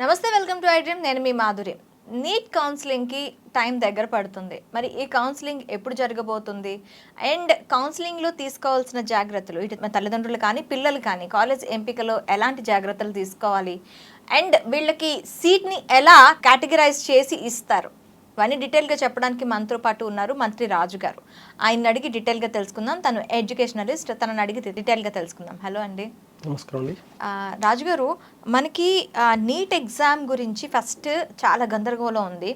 నమస్తే welcome to iDream నేను మీ మాధురి. నీట్ కౌన్సిలింగ్కి టైం దగ్గర పడుతుంది. మరి ఈ కౌన్సిలింగ్ ఎప్పుడు జరగబోతుంది? అండ్ కౌన్సిలింగ్లో తీసుకోవాల్సిన జాగ్రత్తలు ఇటు తల్లిదండ్రులు కానీ పిల్లలు కానీ కాలేజ్ ఎంపికలో ఎలాంటి జాగ్రత్తలు తీసుకోవాలి? అండ్ వీళ్ళకి సీట్ని ఎలా కేటగిరైజ్ చేసి ఇస్తారు? ఇవన్నీ డీటెయిల్గా చెప్పడానికి మనతో పాటు ఉన్నారు మంత్రి రాజు గారు. ఆయన అడిగి డీటెయిల్గా తెలుసుకుందాం. తను ఎడ్యుకేషనలిస్ట్. తనని అడిగి డీటెయిల్గా తెలుసుకుందాం. హలో అండి. నమస్కారం అండి రాజుగారు మనకి నీట్ ఎగ్జామ్ గురించి ఫస్ట్ చాలా గందరగోళం ఉంది.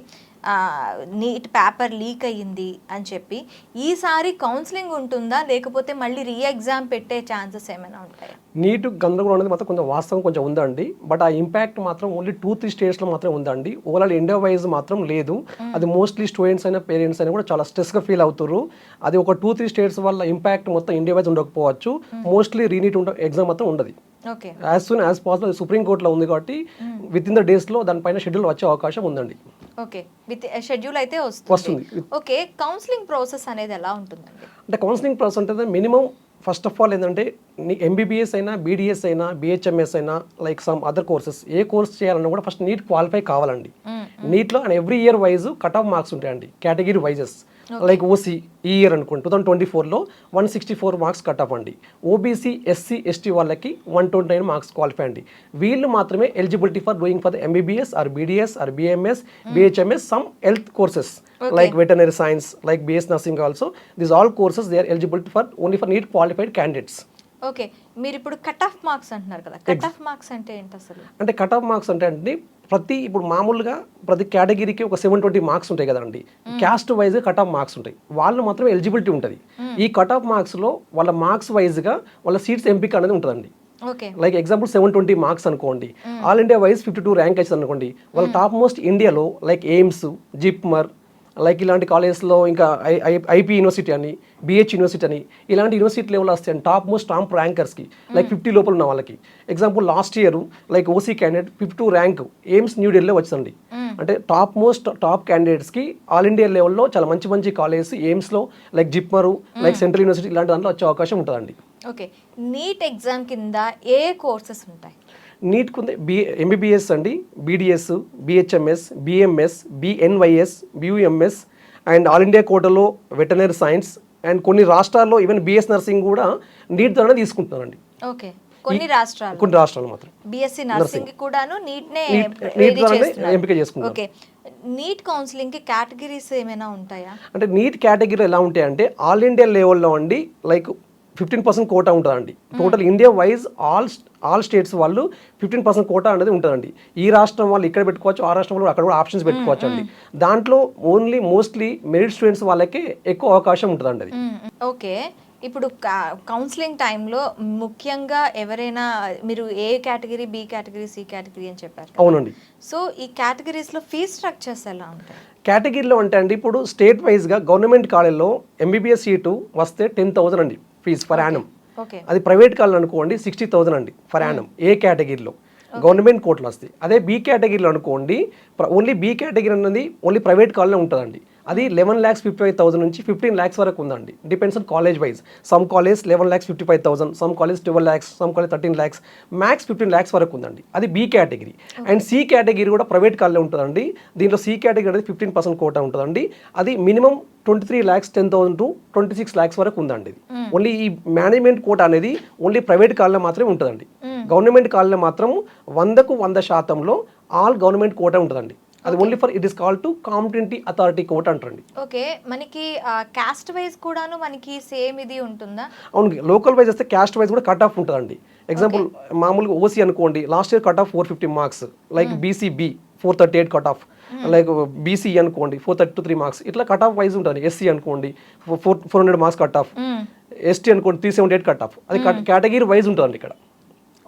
నీట్ పేపర్ లీక్ అయ్యింది అని చెప్పి ఈసారి కౌన్సిలింగ్ ఉంటుందా? లేకపోతే మళ్ళీ రీ ఎగ్జామ్ పెట్టే ఛాన్సెస్ ఏమైనా ఉంటాయా? నీట్ గందరగోళం అనేది మాత్రం కొంచెం వాస్తవం కొంచెం ఉందండి. బట్ ఆ ఇంపాక్ట్ మాత్రం ఓన్లీ టూ త్రీ స్టేట్స్లో మాత్రం ఉందండి. ఓవరాల్ ఇండియా వైజ్ మాత్రం లేదు. అది మోస్ట్లీ స్టూడెంట్స్ అయినా పేరెంట్స్ అయినా కూడా చాలా స్ట్రెస్గా ఫీల్ అవుతారు అది ఒక టూ త్రీ స్టేట్స్ వల్ల ఇంపాక్ట్ మొత్తం ఇండియా వైజ్ ఉండకపోవచ్చు. మోస్ట్లీ రీనీట్ ఉండ ఎగ్జామ్ మాత్రం ఉండదు. Okay. As soon as possible supreme కోర్టులో ఉంది కాబట్టి విత్ ఇన్ ద డేస్లో దానిపైన షెడ్యూల్ వచ్చే అవకాశం ఉందండి. ఓకే. విత్ షెడ్యూల్ అయితే వస్తుంది. ఓకే కౌన్సిలింగ్ ప్రాసెస్ అనేది ఎలా ఉంటుందండి? అంటే కౌన్సిలింగ్ ప్రాసెస్ అంటే మినిమం ఫస్ట్ ఆఫ్ ఆల్ ఏంటంటే నీ ఎంబీబీఎస్ అయినా బీడీఎస్ అయినా బిహెచ్ఎంఎస్ అయినా లైక్ సమ్ అదర్ కోర్సెస్ ఏ కోర్స్ చేయాలన్నా కూడా ఫస్ట్ నీట్ క్వాలిఫై కావాలండి. నీట్లో and every year wise cut off marks ఉంటాయండి కేటగిరీ వైజెస్ లైక్ ఓసీ ఈ ఇయర్ అనుకోండి టూ థౌసండ్ ట్వంటీ ఫోర్లో one sixty four marks cut off అండి. ఓబీసీ ఎస్సీ ఎస్టీ వాళ్ళకి one twenty nine marks qualify అండి. వీళ్ళు మాత్రమే eligibility for doing for the MBBS or BDS or BMS BHMS some health courses like veterinary science, like BS nursing also. These all courses they are eligible for only for NEET qualified candidates. Okay మీరు ఇప్పుడు cut off marks అంటున్నారు కదా. Cut off marks అంటే ఏంటి అసలు? అంటే cut off marks అంటే అండి ప్రతి ఇప్పుడు మామూలుగా ప్రతి కేటగిరీకి ఒక సెవెన్ ట్వంటీ మార్క్స్ ఉంటాయి కదండి. Caste wise cut off marks ఉంటాయి. వాళ్ళు మాత్రం ఎలిజిబిలిటీ ఉంటుంది. ఈ కట్ ఆఫ్ మార్క్స్లో వాళ్ళ మార్క్స్ వైజ్గా వాళ్ళ సీట్స్ ఎంపిక అనేది ఉంటుందండి. Okay. Like example seven twenty marks అనుకోండి. All India wise fifty two rank వచ్చింది అనుకోండి. వాళ్ళ టాప్ మోస్ట్ ఇండియాలో లైక్ ఎయిమ్స్ జిప్మర్ లైక్ ఇలాంటి కాలేజెస్లో ఇంకా ఐపీ యూనివర్సిటీ అని బిహెచ్ యూనివర్సిటీ అని ఇలాంటి యూనివర్సిటీ లెవెల్ వస్తాయి టాప్ మోస్ట్ టాప్ ర్యాంకర్స్కి లైక్ ఫిఫ్టీ లోపల ఉన్న వాళ్ళకి. Example last year like OC candidate fifty rank AIIMS న్యూఢిల్లీలో వచ్చిందండి అంటే టాప్ మోస్ట్ టాప్ క్యాండిడేట్స్కి ఆల్ ఇండియా లెవెల్లో చాలా మంచి మంచి colleges ఎయిమ్స్లో like JIPMER like central university ఇలాంటి దాంట్లో వచ్చే అవకాశం ఉంటుందండి. ఓకే నీట్ ఎగ్జామ్ కింద ఏ కోర్సెస్ ఉంటాయి? నీట్ కుంది బి ఎంబీబీఎస్ అండి. BDS BHMS BMS BNYS BUMS and all India కోటలో వెటనరీ సైన్స్ అండ్ కొన్ని రాష్ట్రాల్లో ఈవెన్ బిఎస్ నర్సింగ్ కూడా నీట్ ద్వారా తీసుకుంటున్నారండి. ఓకే. కొన్ని రాష్ట్రాలు. కొన్ని రాష్ట్రాలు మాత్రం. BSc nursing. కూడాను నీట్ నే నీట్- ద్వారానే. ఎంపిక చేసుకుంటారు. ఓకే. నీట్ కౌన్సిలింగ్కి కేటగిరీస్ ఏమైనా ఉంటాయా? అంటే నీట్ కేటగిరీ ఎలా ఉంటాయి అంటే ఆల్ ఇండియా లెవెల్లో అండి లైక్ ఫిఫ్టీన్ పర్సెంట్ కోటా ఉంటుందండి. Total India wise all all states వాళ్ళు ఫిఫ్టీన్ పర్సెంట్ కోటా అనేది ఉంటుందండి. ఈ రాష్ట్రం వాళ్ళు ఇక్కడ పెట్టుకోవచ్చు ఆ రాష్ట్రం వాళ్ళు అక్కడ కూడా ఆప్షన్స్ పెట్టుకోవచ్చు అండి. దాంట్లో ఓన్లీ మోస్ట్లీ మెరిట్ స్టూడెంట్స్ వాళ్ళకే ఎక్కువ అవకాశం ఉంటుందండి అది. ఓకే. ఇప్పుడు కౌన్సిలింగ్ టైంలో ముఖ్యంగా ఎవరైనా మీరు A category B category C category అని చెప్పారు. అవునండి. సో ఈ కేటగిరీస్లో ఫీ స్ట్రక్చర్స్ ఎలా ఉంటాయి? కేటగిరీలో అంటే అండి ఇప్పుడు స్టేట్ వైజ్గా గవర్నమెంట్ కాలేజ్లో ఎంబీబీఎస్ సీటు వస్తే టెన్ థౌసండ్ అండి. ఫీజు ఫర్ యానం అది ప్రైవేట్ కాలేజ్ అనుకోండి సిక్స్టీ థౌసండ్ అండి ఫర్ యానం ఏ కేటగిరీలో? గవర్నమెంట్ కోర్టులో వస్తాయి అదే బి కేటగిరీలో అనుకోండి ఓన్లీ బి కేటగిరీ అన్నది ఓన్లీ ప్రైవేట్ కాలేజ్లో ఉంటుందండి. అది eleven lakhs fifty five thousand నుంచి ఫిఫ్టీన్ ల్యాక్స్ వరకు ఉందండి. Depends on college wise some college eleven lakhs fifty five thousand some college twelve lakhs some college thirteen lakhs max fifteen lakhs వరకు ఉందండి. అది B category and C category కూడా private college ఉంటుందండి. దీంట్లో C category అనేది fifteen percent quota ఉంటుందండి. అది minimum twenty three lakhs ten thousand to twenty six lakhs వరకు ఉందండి ఇది. ఓన్లీ ఈ మేనేజ్మెంట్ కోట అనేది ఓన్లీ ప్రైవేట్ కాలేజ్లో మాత్రమే ఉంటుందండి. గవర్నమెంట్ కాలేజ్లో మాత్రం వందకు వంద శాతంలో ఆల్ గవర్నమెంట్ కోట ఉంటుందండి. అది only for it is call to competent authority quota అంటారండి. ఓకే మనకి కాస్ట్ వైజ్ కూడాను మనకి సేమ్ ఇది ఉంటుందా? అవును లోకల్ వైజ్ వస్తే క్యాస్ట్ వైజ్ కూడా కట్ ఆఫ్ ఉంటుందండి ఎగ్జాంపుల్ మామూలుగా ఓసీ అనుకోండి last year cut off four fifty marks like BCB four thirty eight cut off like BC అనుకోండి four thirty two three marks ఇట్లా కట్ ఆఫ్ వైజ్ ఉంటుంది SC అనుకోండి four four hundred marks cut off ST అనుకోండి three seventy eight cut off అది category wise ఉంటుందండి ఇక్కడ.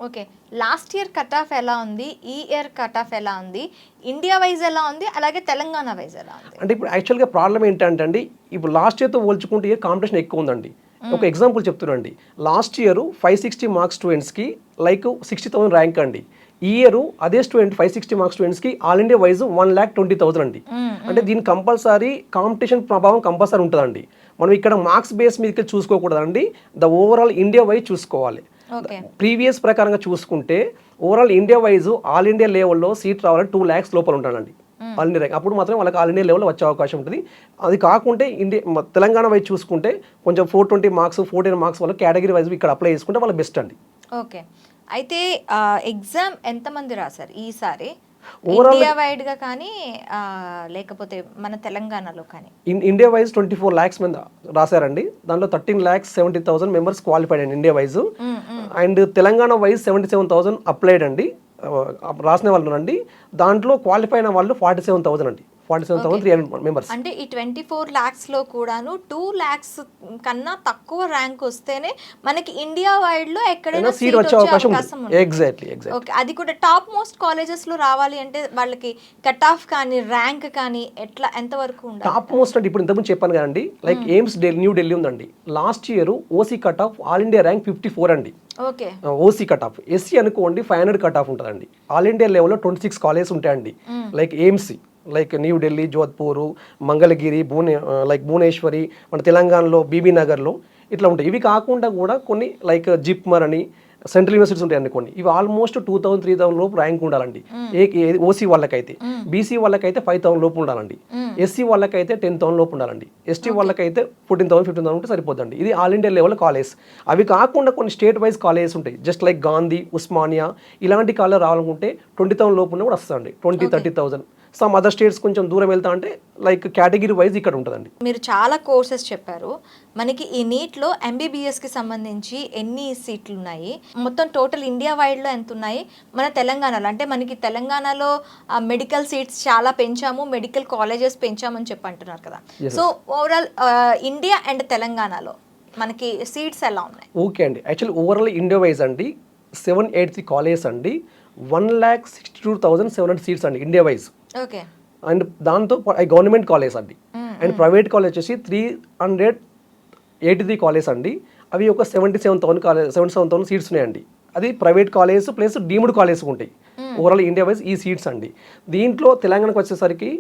Okay. Last year cut off ఎలా ఉంది? ఈ ఇయర్ కట్ ఆఫ్ ఎలా ఉంది? ఇండియా వైజ్ ఎలా ఉంది? అలాగే తెలంగాణ వైజ్ ఎలా ఉంది? అంటే ఇప్పుడు యాక్చువల్గా ప్రాబ్లం ఏంటంటే అండి ఇప్పుడు లాస్ట్ ఇయర్తో పోల్చుకుంటే ఇయర్ కాంపిటీషన్ ఎక్కువ ఉందండి. ఒక example చెప్తున్నాండి last year five sixty marks స్టూడెంట్స్కి లైక్ సిక్స్టీ థౌసండ్ ర్యాంక్ అండి. ఈ ఇయర్ అదే స్టూడెంట్ ఫైవ్ సిక్స్టీ మార్క్స్ స్టూడెంట్స్కి all India wise one lakh twenty thousand అండి. అంటే దీని కంపల్సరీ కాంపిటీషన్ ప్రభావం కంపల్సరీ ఉంటుందండి. మనం ఇక్కడ మార్క్స్ బేస్ మీదకి చూసుకోకూడదండి. ద ఓవరాల్ ఇండియా వైజ్ చూసుకోవాలి. ప్రీవియస్ ప్రకారంగా చూసుకుంటే overall India wise all India లెవెల్లో సీట్ రావాలంటే టూ ల్యాక్స్ లోపల ఉంటానండి ఆల్ ఇండియా ర్యాంక్ అప్పుడు మాత్రం వాళ్ళకి ఆల్ ఇండియా లెవెల్లో వచ్చే అవకాశం ఉంటుంది. అది కాకుంటే ఇండియా తెలంగాణ వైజ్ చూసుకుంటే కొంచెం four twenty marks fourteen marks వల్ల కేటగిరీ వైజ్ ఇక్కడ అప్లై చేసుకుంటే వాళ్ళకి బెస్ట్ అండి. ఓకే. అయితే ఎగ్జామ్ ఎంతమంది రాశారు? ఈసారి ఇండియా వైడ్గా కానీ లేకపోతే మన తెలంగాణలో కానీ. India wise twenty four lakhs మంది రాశారండి. దాంట్లో thirteen lakhs seventy thousand members qualified అండి India wise and Telangana wise seventy seven thousand applied అండి రాసిన వాళ్ళు అండి దాంట్లో క్వాలిఫై అయిన వాళ్ళు ఫార్టీ సెవెన్ థౌసండ్ అండి. Forty seven thousand three hundred members అంటే ఈ ట్వంటీ ఫోర్ ల్యాక్స్లో కూడాను టూ ల్యాక్స్ కన్నా తక్కువ ర్యాంక్ వస్తేనే మనకి ఇండియా వైడ్లో ఎక్కడైనా సీట్ వచ్చే అవకాశం ఎగ్జాక్ట్లీ ఎగ్జాక్ట్ ఓకే అది కూడా టాప్ మోస్ట్ కాలేజెస్లో రావాలి అంటే వాళ్ళకి కట్ ఆఫ్ కానీ ర్యాంక్ కానీ ఎట్లా ఎంత వరకు ఉండాలి? టాప్ మోస్ట్ అంటే ఇప్పుడు ఇంతకుముందు చెప్పాను కదండి like AIIMS Delhi new Delhi ఉందండి. Last year OC cut off all India rank fifty four అండి. Okay OC cut off SC అనుకోండి ఫైవ్ హండ్రెడ్ కట్ ఆఫ్ ఉంటుందండి. ఆల్ ఇండియా లెవెల్లో ట్వంటీ సిక్స్ కాలేజెస్ ఉంటాయండి. Like AIIMS like new Delhi Jodhpur Mangalagiri భువనే like Bhuvaneswari మన తెలంగాణలో BB నగర్లో ఇట్లా ఉంటాయి. ఇవి కాకుండా కూడా కొన్ని లైక్ జిప్మర్ అని సెంట్రల్ యూనివర్సిటీస్ ఉంటాయండి కొన్ని ఇవి almost two thousand three thousand లోపు ర్యాంక్ ఉండాలండి. ఏ ఓసీ వాళ్ళకైతే. బీసీ వాళ్ళకైతే ఫైవ్ థౌసండ్ లోపు ఉండాలండి. ఎస్సీ వాళ్ళకైతే టెన్ థౌసండ్ లోపు ఉండాలండి. ఎస్టీ వాళ్ళకైతే ఫోర్టీన్ థౌసండ్ ఫిఫ్టీన్ థౌసండ్ ఉంటే సరిపోద్దండి. ఇది ఆల్ ఇండియా లెవెల్ కాలేజ్ అవి కాకుండా కొన్ని స్టేట్ వైజ్ కాలేజెస్ ఉంటాయి. జస్ట్ లైక్ గాంధీ ఉస్మానియా ఇలాంటి కాలేజ్ రావాలనుకుంటే ట్వంటీ థౌసండ్ లోపు కూడా వస్తుందండి. Twenty thirty thousand some other states కొంచెం దూరం వెళ్తా అంటే లైక్ కేటగిరీ వైజ్ ఇక్కడ ఉంటుందండి. మీరు చాలా కోర్సెస్ చెప్పారు. మనకి ఈ నీట్లో ఎంబీబీఎస్కి సంబంధించి ఎన్ని సీట్లు ఉన్నాయి మొత్తం టోటల్ ఇండియా వైడ్లో ఎంత ఉన్నాయి మన తెలంగాణలో అంటే మనకి తెలంగాణలో మెడికల్ సీట్స్ చాలా పెంచాము మెడికల్ కాలేజెస్ పెంచామని చెప్పి అంటున్నారు కదా. సో ఓవరాల్ ఇండియా అండ్ తెలంగాణలో మనకి సీట్స్ ఎలా ఉన్నాయి? ఓకే అండి. యాక్చువల్లీ ఓవరాల్ ఇండియా వైజ్ అండి సెవెన్ ఎయిట్ కాలేజెస్ అండి one lakh sixty two thousand seven hundred seats అండి ఇండియా వైజ్ అండ్ దాంతో గవర్నమెంట్ కాలేజ్ అండి. అండ్ ప్రైవేట్ కాలేజ్ వచ్చేసి three hundred eighty three college అండి. అవి ఒక seventy seven thousand college seventy seven thousand seats ఉన్నాయండి. అది private college plus deemed college ఉంటాయి. ఓవరాల్ ఇండియా వైజ్ ఈ సీట్స్ అండి. దీంట్లో తెలంగాణకు వచ్చేసరికి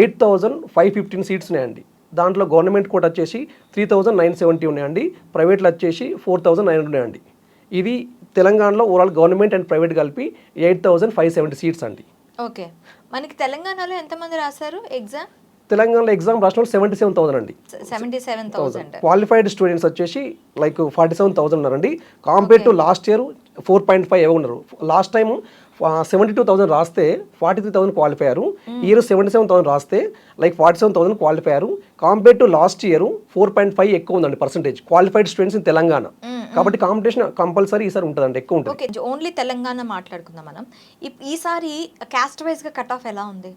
eight thousand five fifteen seats ఉన్నాయండి. దాంట్లో గవర్నమెంట్ కోట వచ్చేసి త్రీ థౌజండ్ నైన్ సెవెంటీ ఉన్నాయండి. ప్రైవేట్లో వచ్చేసి ఫోర్ థౌజండ్ నైన్ ఉన్నాయండి. ఇది తెలంగాణలో ఓవరాల్ గవర్నమెంట్ అండ్ ప్రైవేట్ కలిపి eight thousand five seventy seats అండి. ఓకే. మనకి తెలంగాణలో ఎంతమంది రాశారు ఎగ్జామ్? తెలంగాణలో ఎగ్జామ్ రాసిన వాళ్ళు సెవెంటీ సెవెన్ థౌసండ్ అండి. Seventy seven thousand. Qualified students వచ్చేసి లైక్ ఫార్టీ సెవెన్ థౌసండ్ ఉన్నారండి. Compare to last year four point five ఎవరు ఉన్నారు. Last time seventy two thousand రాస్తే ఫార్టీ త్రీ థౌసండ్ క్వాలిఫై అయ్యారు. ఈ ఇయర్ సెవెంటీ సెవెన్ థౌసండ్ రాస్తే like forty seven thousand qualify అయ్యారు. Compare to last year four point five ఎక్కువ ఉందండి percentage qualified students in Telangana కాబట్టి కాంపిటీషన్ కంపల్సరీ ఈసారి ఉంటుందండి ఎక్కువ ఉంటుంది. ఓన్లీ తెలంగాణ మాట్లాడుకుందాం మనం. ఈసారి క్యాస్ట్ వైజ్గా కట్ ఆఫ్ ఎలా ఉంది?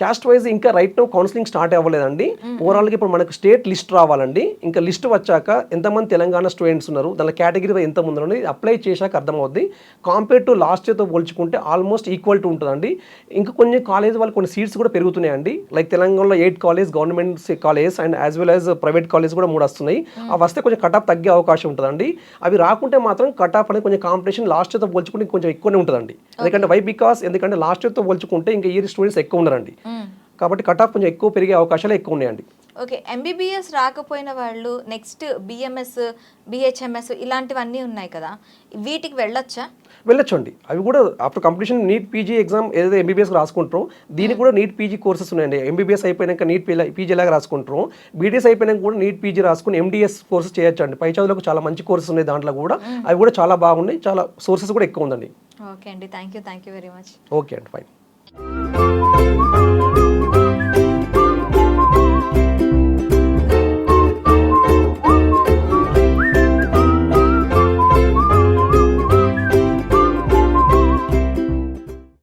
క్యాస్ట్ వైజ్ ఇంకా రైట్ నో కౌన్సిలింగ్ స్టార్ట్ అవ్వలేదండి. ఓవరాల్గా ఇప్పుడు మనకు స్టేట్ లిస్ట్ రావాలండి. ఇంకా లిస్ట్ వచ్చాక ఎంతమంది తెలంగాణ స్టూడెంట్స్ ఉన్నారు దాని కేటగిరీ ఎంత ముందు అనేది అప్లై చేశాక అర్థమవుద్ది. కాంపేర్ టు లాస్ట్ ఇయర్తో పోల్చుకుంటే ఆల్మోస్ట్ ఈక్వల్ టు ఉంటుందండి. ఇంకా కొన్ని కాలేజ్ వాళ్ళు కొన్ని సీట్స్ కూడా పెరుగుతున్నాయండి. లైక్ తెలంగాణలో eight college government college and as well as private college కూడా మూడు వస్తున్నాయి. అవి వస్తే కొంచెం కట్ ఆఫ్ తగ్గే అవకాశం ఉంటుందండి. అవి రాకుంటే మాత్రం కట్ ఆఫ్ అనేది కొంచెం కాంపిటీషన్ లాస్ట్ ఇయర్తో పోల్చుకుంటే కొంచెం ఎక్కువనే ఉంటుందండి. ఎందుకంటే వై బికాస్ ఎందుకంటే లాస్ట్ ఇయర్తో పోల్చుకుంటే ఇంకా ఇయర్ స్టూడెంట్స్ ఎక్కువ ఉన్నారండి. కాబట్టి కట్ ఆఫ్ కొంచెం ఎక్కువ పెరిగే అవకాశాలు ఎక్కువ ఉన్నాయండి. ఓకే ఎంబీబీఎస్ రాకపోయిన వాళ్ళు నెక్స్ట్ బిఎంఎస్ బిహెచ్ఎంఎస్ ఇలాంటివన్నీ ఉన్నాయి కదా. వీటికి వెళ్ళొచ్చా? వెళ్ళొచ్చండి. అవి కూడా after completion NEET PG exam ఏదైతే ఎంబీబీఎస్ రాసుకుంటారో దీనికి కూడా నీట్ పీజీ కోర్సెస్ ఉన్నాయండి. ఎంబీబీఎస్ అయిపోయాక నీట్ పీజీ లాగా రాసుకుంటారు బీడీఎస్ అయిపోయాక కూడా నీట్ పీజీ రాసుకుని ఎండిఎస్ కోర్సెస్ చేయొచ్చు అండి పై చదువులకు చాలా మంచి కోర్సెస్ ఉన్నాయి దాంట్లో కూడా. అవి కూడా చాలా బాగున్నాయి. చాలా సోర్సెస్ కూడా ఎక్కువ ఉందండి. ఓకే అండి. Thank you thank you very much okay అండి. ఫైన్